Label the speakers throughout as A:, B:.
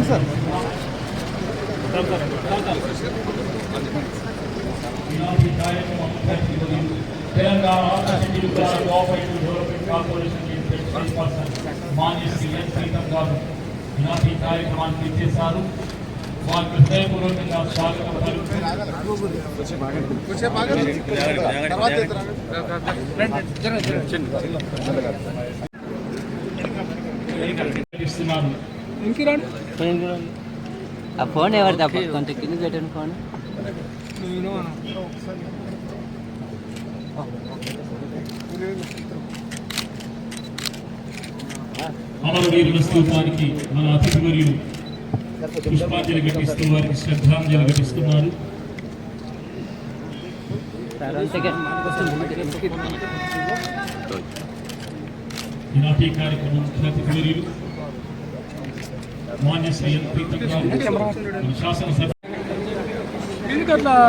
A: Sir Telangana రాష్ట్ర development corporation chairperson మాన్య CM సీతం గారు ఈనాటి కార్యక్రమానికి ఇచ్చేశారు వారికి హృదయపూర్వకంగా స్వాగతం.
B: ఆ ఫోన్ ఎవరిది? అప్పుడు కొంచెం కింద పెట్టండి ఫోన్.
A: అమరవీరుల స్తూపానికి మన అతిథివర్యులు పుష్పాంజలి ఘటిస్తూ వారికి శ్రద్ధాంజలి ఘటిస్తున్నారు. ఈనాటి కార్యక్రమం ముఖ్య అతిథివర్యులు మాన్య శ్రీ మన శాసనసభ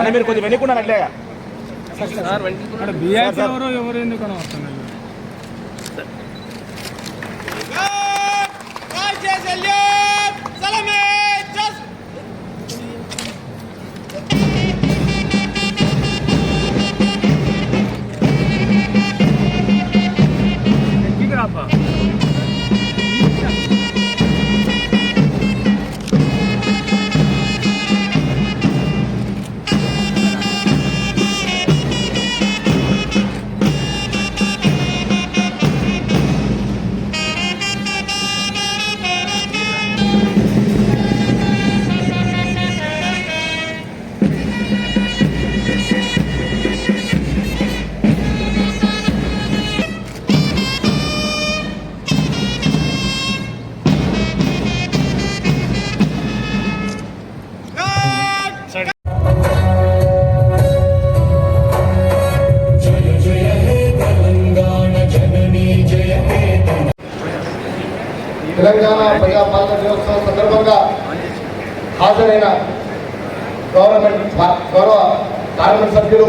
C: మీరు కొంచెం వెనుకున్నారట్లే
D: బీఆర్సీ ఎవరో ఎవరు ఎందుకు అని వస్తున్నారు Salame!
E: తెలంగాణ ప్రజాపాలన దినోత్సవం సందర్భంగా హాజరైన గవర్నమెంట్ గౌరవ పార్లమెంట్ సభ్యులు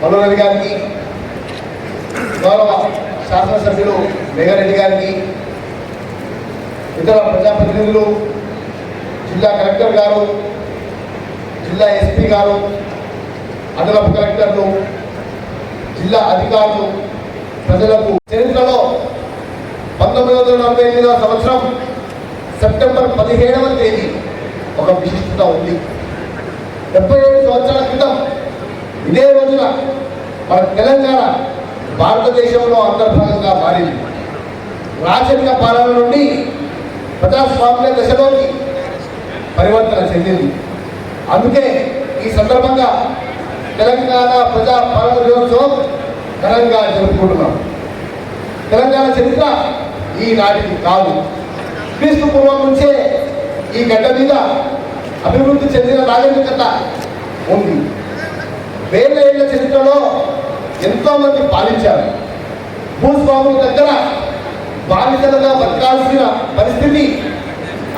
E: మల్లురెడ్డి గారికి గౌరవ శాసనసభ్యులు మేఘారెడ్డి గారికి ఇతర ప్రజాప్రతినిధులు జిల్లా కలెక్టర్ గారు జిల్లా ఎస్పీ గారు అదనపు కలెక్టర్లు జిల్లా అధికారులు ప్రజలకు నలభై ఎనిమిదవ సంవత్సరం సెప్టెంబర్ పదిహేడవ తేదీ ఒక విశిష్టత ఉంది. డెబ్బై ఏడు సంవత్సరాల క్రితం ఇదే రోజున మన తెలంగాణ భారతదేశంలో అంతర్భాగంగా మారింది. రాచరిక పాలన నుండి ప్రజాస్వామ్య దశలోకి పరివర్తన చెందింది. అందుకే ఈ సందర్భంగా తెలంగాణ ప్రజా పాలన దినోత్సవం ఘనంగా జరుపుకుంటున్నాం. తెలంగాణ చరిత్ర ఈనాటికి కాదు. క్రీస్తు పూర్వం నుంచే ఈ గడ్డ మీద అభివృద్ధి చెందిన నాగరికత ఉంది. వేల ఏళ్ళ చరిత్రలో ఎంతో మంది పాలించారు. భూస్వాముల దగ్గర బాధితులుగా బతకాల్సిన పరిస్థితి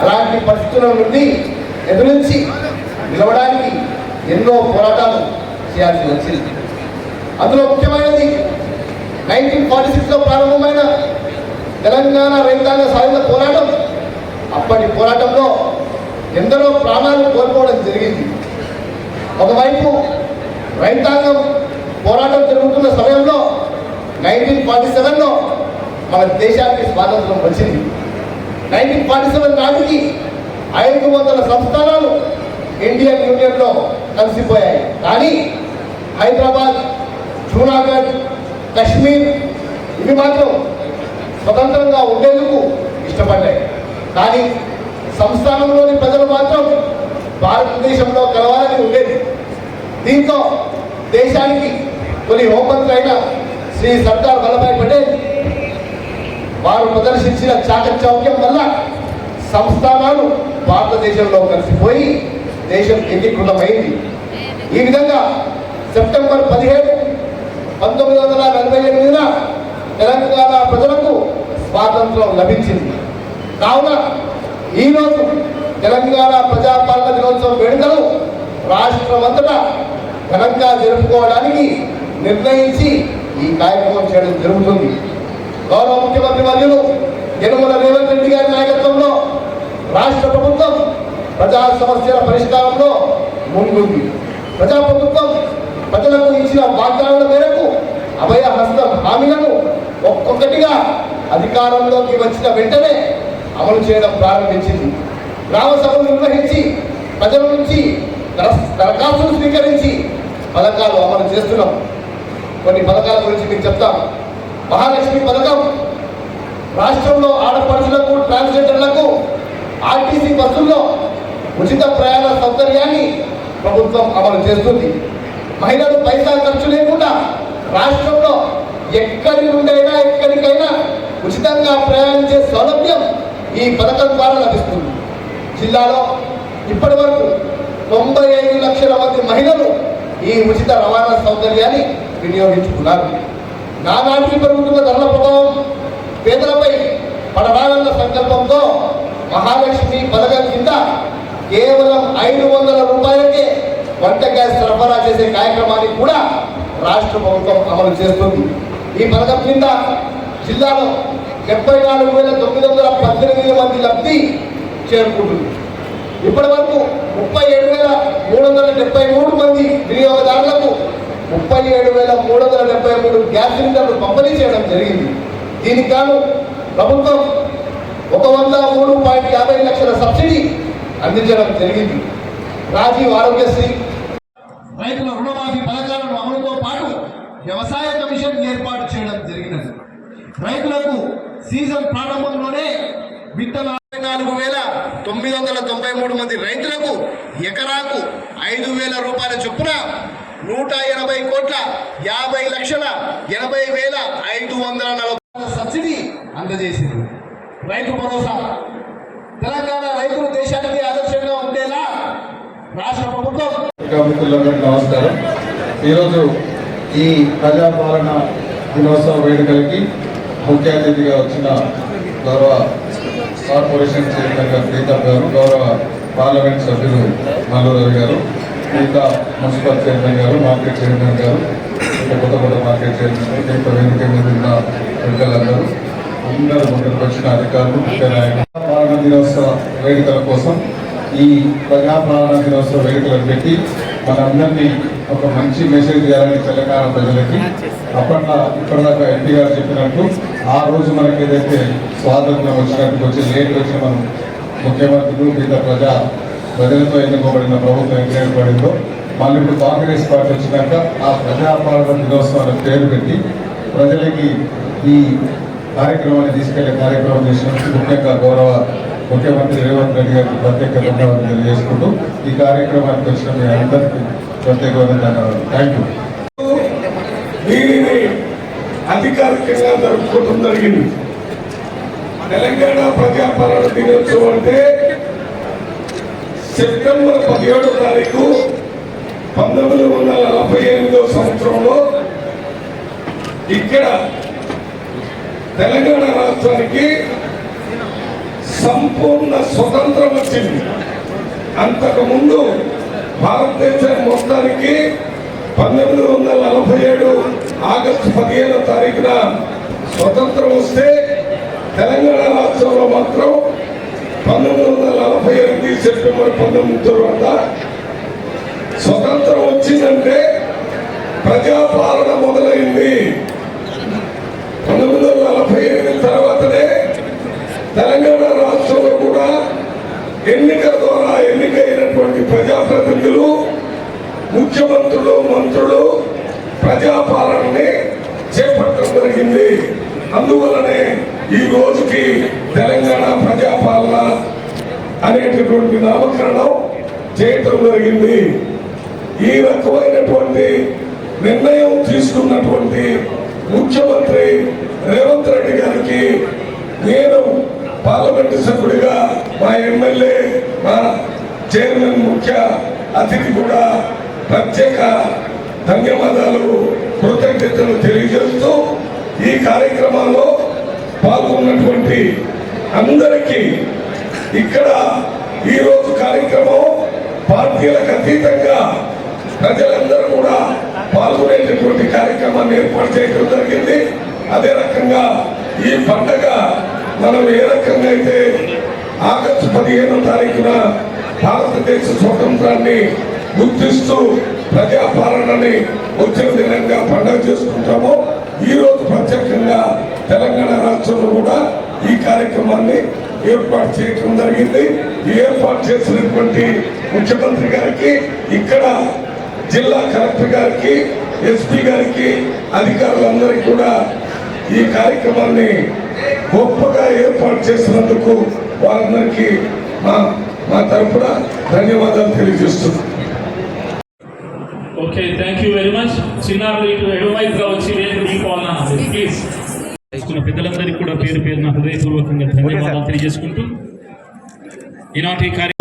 E: అలాంటి పరిస్థితుల నుండి ఎదురించి నిలవడానికి ఎన్నో పోరాటాలు చేయాల్సి వచ్చింది. అందులో ముఖ్యమైనది నైన్టీన్ ఫార్టీ సిక్స్లో ప్రారంభమైన తెలంగాణ రైతాంగ సాయుధ పోరాటం. అప్పటి పోరాటంలో ఎందరో ప్రాణాలు కోల్పోవడం జరిగింది. ఒకవైపు రైతాంగం పోరాటం జరుగుతున్న సమయంలో నైన్టీన్ ఫార్టీ సెవెన్లో మన దేశానికి స్వాతంత్రం వచ్చింది. నైన్టీన్ ఫార్టీ సెవెన్ నాటికి ఐదు వందల సంస్థానాలు ఇండియన్ యూనియన్లో కలిసిపోయాయి. కానీ హైదరాబాద్ జూనాగఢ్ కశ్మీర్ ఇవి మాత్రం స్వతంత్రంగా ఉండేందుకు ఇష్టపడ్డాయి. కానీ సంస్థానంలోని ప్రజలు మాత్రం భారతదేశంలో కలవాలని ఉండేది. దీంతో దేశానికి తొలి హోంమంత్రి అయిన శ్రీ సర్దార్ వల్లభాయ్ పటేల్ వారు ప్రదర్శించిన చాకచౌక్యం వల్ల సంస్థానాలు భారతదేశంలో కలిసిపోయి దేశం ఏకీకృతమైంది. ఈ విధంగా సెప్టెంబర్ పదిహేడు పంతొమ్మిది వందల నలభై ఎనిమిదిన తెలంగాణ ప్రజలకు స్వాతంత్రం లభించింది. కావున ఈరోజు తెలంగాణ ప్రజాపాలన దినోత్సవం వేడుకలు రాష్ట్రమంతటా ఘనంగా జరుపుకోవడానికి నిర్ణయించి ఈ కార్యక్రమం చేయడం జరుగుతుంది. గౌరవ ముఖ్యమంత్రి వర్యులు యనమల రేవంత్ రెడ్డి గారి నాయకత్వంలో రాష్ట్ర ప్రభుత్వం ప్రజా సమస్యల పరిష్కారంలో ముందుంది. ప్రజా ప్రభుత్వం ప్రజా ఇచ్చిన వాగ్దానాల మేరకు అభయ హస్తం హామీలను ఒక్కొక్కటిగా అధికారంలోకి వచ్చిన వెంటనే అమలు చేయడం ప్రారంభించింది. గ్రామ సభలు నిర్వహించి ప్రజల నుంచి దర- దరఖాస్తులు స్వీకరించి పథకాలు అమలు చేస్తున్నాం. కొన్ని పథకాల గురించి మీకు చెప్తాం. మహాలక్ష్మి పథకం. రాష్ట్రంలో ఆడపడుచులకు ట్రాన్స్జెండర్లకు ఆర్టీసీ బస్సుల్లో ఉచిత ప్రయాణ సౌకర్యాన్ని ప్రభుత్వం అమలు చేస్తుంది. మహిళలు పైసా ఖర్చు లేకుండా రాష్ట్రంలో ఎక్కడి నుండైనా ఎక్కడికైనా ఉచితంగా ప్రయాణించే సౌలభ్యం ఈ పథకం ద్వారా లభిస్తుంది. జిల్లాలో ఇప్పటి వరకు తొంభై ఐదు లక్షల మంది మహిళలు ఈ ఉచిత రవాణా సౌకర్యాన్ని వినియోగించుకున్నారు. నానాటికి పెరుగుతున్న ధరల ప్రభావం పేదలపై పడరాలన్న సంకల్పంతో మహాలక్ష్మి పథకం కింద కేవలం ఐదు వందల రూపాయలకే వంట గ్యాస్ సరఫరా చేసే కార్యక్రమాన్ని కూడా రాష్ట్ర ప్రభుత్వం అమలు చేస్తుంది. ఈ పథకం కింద జిల్లాలో డెబ్బై నాలుగు వేల తొమ్మిది వందల పద్దెనిమిది మంది లబ్ధి చేరుకుంటుంది. ఇప్పటి వరకు ముప్పై ఏడు వేల మూడు వందల డెబ్బై మూడు మంది వినియోగదారులకు ముప్పై ఏడు వేల మూడు వందల డెబ్బై మూడు గ్యాస్ సిలిండర్లు పంపిణీ చేయడం జరిగింది. దీనికి గాను ప్రభుత్వం ఒక వంద మూడు పాయింట్ యాభై లక్షల సబ్సిడీ అందించడం జరిగింది. రాజీవ్ ఆరోగ్యశ్రీ రైతుల రుణమాఫీ పథకాలను అమలుతో పాటు వ్యవసాయ కమిషన్ ఏర్పాటు చేయడం జరిగినది రైతులకు సీజన్ ప్రారంభంలోనే విత్తన నాలుగు వేల తొమ్మిది వందల తొంభై మూడు మంది రైతులకు ఎకరాకు ఐదు వేల రూపాయల చొప్పున నూట ఎనభై కోట్ల యాభై లక్షల ఎనభై వేల ఐదు వందల నలభై సబ్సిడీ అందజేసింది. రైతు భరోసా. తెలంగాణ రైతులు దేశానికి ఆదర్శంగా ఉండేలా రాష్ట్ర ప్రభుత్వం.
C: నమస్కారం. ఈరోజు ఈ ప్రజాపాలన దినోత్సవ వేడుకలకి ముఖ్య అతిథిగా వచ్చిన గౌరవ కార్పొరేషన్ చైర్మన్ గారు ప్రీతం గారు గౌరవ పార్లమెంట్ సభ్యులు మల్లూరవి గారు మిగతా మున్సిపల్ చైర్మన్ గారు మార్కెట్ చైర్మన్ గారు ఇంకా కొత్త కొత్త మార్కెట్ చైర్మన్ గారు ఇంకా మీద ఉన్న పెద్దలందరూ అందరూ ముందుకు వచ్చిన అధికారులు ముఖ్య నాయకులు. ప్రాణ దినోత్సవ వేడుకల కోసం ఈ ప్రజాపాలన దినోత్సవ వేడుకలను పెట్టి మనందరినీ ఒక మంచి మెసేజ్ ఇవ్వాలని తెలంగాణ ప్రజలకి. అప్పట్లో ఇప్పటిదాకా ఎంపీ గారు చెప్పినట్టు ఆ రోజు మనకి ఏదైతే స్వాతంత్రం వచ్చినట్టు వచ్చి లేట్ వచ్చి మనం ముఖ్యమంత్రులు మిగతా ప్రజా ప్రజలతో ఎన్నుకోబడిన ప్రభుత్వం ఎక్కడ మళ్ళీ ఇప్పుడు కాంగ్రెస్ పార్టీ వచ్చినాక ఆ ప్రజాపాలన దినోత్సవాన్ని పేరు పెట్టి ప్రజలకి ఈ కార్యక్రమాన్ని తీసుకెళ్ళే కార్యక్రమం చేసినందుకు ముఖ్యంగా గౌరవ ముఖ్యమంత్రి రేవంత్ రెడ్డి గారికి ప్రత్యేక ధన్యవాదాలు తెలియజేసుకుంటూ ఈ కార్యక్రమానికి వచ్చిన మీ అందరికీ ప్రత్యేకమైన ధన్యవాదాలు. థ్యాంక్ యూ
F: దీనిని అధికారికంగా జరుపుకోవడం జరిగింది. తెలంగాణ ప్రజాపాలన దినోత్సవం అంటే సెప్టెంబర్ పదిహేడో తారీఖు పంతొమ్మిది వందల నలభై ఎనిమిదో సంవత్సరంలో ఇక్కడ తెలంగాణ రాష్ట్రానికి సంపూర్ణ స్వతంత్రం వచ్చింది. అంతకుముందు భారతదేశం మొత్తానికి పంతొమ్మిది వందల నలభై ఏడు ఆగస్టు పదిహేనో తారీఖున స్వతంత్రం వస్తే తెలంగాణ రాష్ట్రంలో మాత్రం పంతొమ్మిది వందల నలభై ఎనిమిది సెప్టెంబర్ పంతొమ్మిది తర్వాత స్వతంత్రం వచ్చిందంటే ప్రజాపాలన మొదలైంది. పంతొమ్మిది వందల నలభై ఎనిమిది తర్వాతనే తెలంగాణ ద్వారా కూడా ఎన్నికల ద్వారా ఎన్నికైనటువంటి ప్రజాప్రతినిధులు ముఖ్యమంత్రులు మంత్రులు ప్రజాపాలనని చేపట్టడం జరిగింది. అందువలనే ఈ రోజుకి తెలంగాణ ప్రజాపాలన అనేటటువంటి నామకరణం చేయటం జరిగింది. ఈ రకమైనటువంటి నిర్ణయం తీసుకున్నటువంటి ముఖ్యమంత్రి రేవంత్ రెడ్డి గారికి నేను పార్లమెంటు సభ్యుడిగా మా ఎమ్మెల్యే మా చైర్మన్ ముఖ్య అతిథి కూడా ప్రత్యేక ధన్యవాదాలు కృతజ్ఞతలు తెలియజేస్తూ ఈ కార్యక్రమంలో పాల్గొన్నటువంటి అందరికీ ఇక్కడ ఈరోజు కార్యక్రమం పార్టీలకు అతీతంగా ప్రజలందరూ కూడా పాల్గొనేటటువంటి కార్యక్రమాన్ని ఏర్పాటు చేయడం జరిగింది. అదే రకంగా ఈ పండగ మనం ఏ రకంగా అయితే ఆగస్టు పదిహేనో తారీఖున భారతదేశ స్వతంత్రాన్ని గుర్తిస్తూ ప్రజాపాలనని వచ్చిన దినంగా పండుగ చేసుకుంటామో ఈరోజు ప్రత్యేకంగా తెలంగాణ రాష్ట్రంలో కూడా ఈ కార్యక్రమాన్ని ఏర్పాటు చేయడం జరిగింది. ఏర్పాటు చేసినటువంటి ముఖ్యమంత్రి గారికి ఇక్కడ జిల్లా కలెక్టర్ గారికి ఎస్పీ గారికి అధికారులందరికీ కూడా ఈ కార్యక్రమాన్ని గొప్పగా ఏర్పాటు చేసినందుకు వారందరికీ మా మా తరపున ధన్యవాదాలు తెలియజేస్తున్నాం.
A: Okay thank you very much చిన్నారులు ఇటు ఎడవైపు గా వచ్చి వేదిక దిగిపోవాలన్నా ప్లీజ్ తీసుకున్న పెద్దలందరికీ కూడా పేరు పేరున హృదయపూర్వకంగా ధన్యవాదాలు తెలియజేసుకుంటూ ఈనాటి కార్య